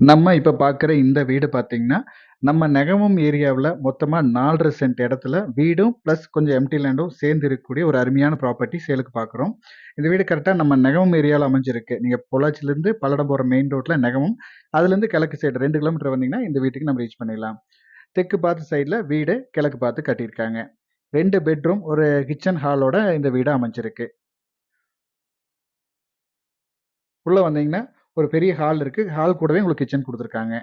நம்ம இப்போ பார்க்குற இந்த வீடு பார்த்தீங்கன்னா, நம்ம நெகமம் ஏரியாவில் மொத்தமாக நாலரை சென்ட் இடத்துல வீடும், ப்ளஸ் கொஞ்சம் எம்டி லேண்டும் சேர்ந்து இருக்கக்கூடிய ஒரு அருமையான ப்ராப்பர்ட்டி சேலுக்கு பார்க்குறோம். இந்த வீடு கரெக்டாக நம்ம நெகமம் ஏரியாவில் அமைஞ்சிருக்கு. நீங்கள் பொள்ளாச்சிலேருந்து பல்லடம் போகிற மெயின் ரோட்டில் நெகமம். அதுலேருந்து கிழக்கு சைடு ரெண்டு கிலோமீட்டர் வந்தீங்கன்னா, இந்த வீட்டுக்கு நம்ம ரீச் பண்ணிடலாம். தெற்கு பார்த்து சைடில் வீடு, கிழக்கு பார்த்து கட்டியிருக்காங்க. ரெண்டு பெட்ரூம், ஒரு கிச்சன் ஹாலோட இந்த வீடு அமைஞ்சிருக்கு. உள்ளே வந்தீங்கன்னா, ஒரு பெரிய ஹால் இருக்கு. ஹால் கூடவே உங்களுக்கு கிச்சன் கொடுத்துருக்காங்க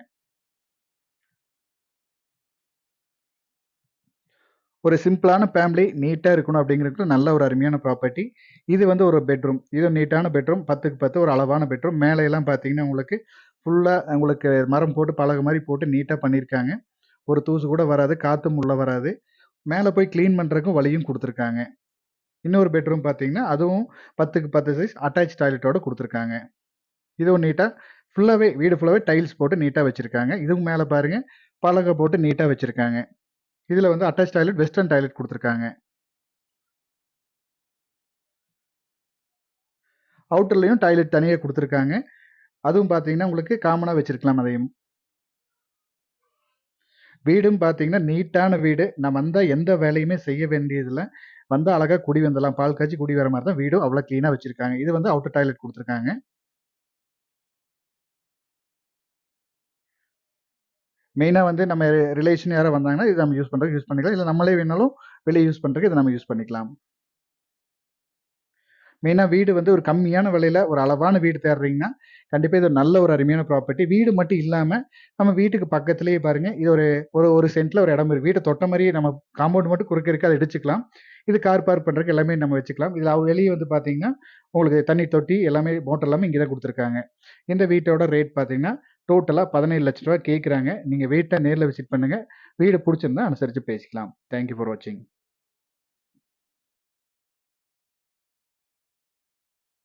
ஒரு சிம்பிளான ஃபேமிலி நீட்டாக இருக்கணும் அப்படிங்கிறதுக்கு நல்ல ஒரு அருமையான ப்ராப்பர்ட்டி. இது வந்து ஒரு பெட்ரூம். இது நீட்டான பெட்ரூம். 10க்கு 10 ஒரு அளவான பெட்ரூம். மேலையெல்லாம் பார்த்தீங்கன்னா, உங்களுக்கு ஃபுல்லாக உங்களுக்கு மரம் போட்டு பழக மாதிரி போட்டு நீட்டாக பண்ணியிருக்காங்க. ஒரு தூசு கூட வராது. காற்றும் உள்ளே வராது. மேலே போய் க்ளீன் பண்ணுறதுக்கும் வழியும் கொடுத்துருக்காங்க இன்னொரு பெட்ரூம் பார்த்தீங்கன்னா, அதுவும் 10க்கு 10 சைஸ் அட்டாச் டாய்லெட்டோட கொடுத்துருக்காங்க இதுவும் நீட்டாக ஃபுல்லாகவே வீடு ஃபுல்லாகவே டைல்ஸ் போட்டு நீட்டாக வச்சுருக்காங்க. இதுவும் மேலே பாருங்கள் பலகை போட்டு நீட்டாக வச்சுருக்காங்க. இதில் வந்து அட்டாச் டாய்லெட், வெஸ்டர்ன் டாய்லெட் கொடுத்துருக்காங்க. அவுட்டர்லேயும் டாய்லெட் தனியாக கொடுத்துருக்காங்க. அதுவும் பார்த்தீங்கன்னா, உங்களுக்கு காமனாக வச்சுருக்கலாம் அதையும். வீடும் பார்த்தீங்கன்னா, நீட்டான வீடு. நான் வந்தால் எந்த வேலையுமே செய்ய வேண்டியதில்லை. வந்தால் அழகாக குடி வந்துடலாம். பால் காய்ச்சி குடி வர மாதிரி தான் வீடும் அவ்வளோ க்ளீனாக வச்சுருக்காங்க. இது வந்து அவுட்டர் டாய்லெட் கொடுத்துருக்காங்க. மெயினாக வந்து நம்ம ரிலேஷன் யாராவது வந்தாங்கன்னா, இது நம்ம யூஸ் பண்ணுறதுக்கு யூஸ் பண்ணிக்கலாம். இல்லை நம்மளே வேணாலும் வெளியே யூஸ் பண்ணுறதுக்கு இதை நம்ம யூஸ் பண்ணிக்கலாம். மெயினாக வீடு வந்து ஒரு கம்மியான விலையில ஒரு அளவான வீடு தேடுறீங்கன்னா, கண்டிப்பாக இது ஒரு நல்ல ஒரு அருமையான ப்ராப்பர்ட்டி. வீடு மட்டும் இல்லாமல் நம்ம வீட்டுக்கு பக்கத்திலேயே பாருங்கள் இது ஒரு ஒரு ஒரு சென்ட்டில் ஒரு இடம் இருக்குது வீட்டை தொட்ட மாதிரியே நம்ம காம்பவுண்ட் மட்டும் குறுக்க இருக்கு. அதை இடிச்சுக்கலாம். இது கார் பார்க் பண்ணுறதுக்கு எல்லாமே நம்ம வச்சுக்கலாம். இதில் அவங்க வெளியே வந்து பார்த்தீங்கன்னா, உங்களுக்கு தண்ணி தொட்டி எல்லாமே மோட்டர் எல்லாமே இங்கே தான் கொடுத்துருக்காங்க இந்த வீட்டோட ரேட் பார்த்தீங்கன்னா, டோட்டலா ரூ. 17,00,000 கேட்குறாங்க. நீங்க வெயிட்டாக நேரில் விசிட் பண்ணுங்க. வீடு பிடிச்சிருந்தா அனுசரித்து பேசிக்கலாம். தேங்க்யூ ஃபார் வாட்சிங்.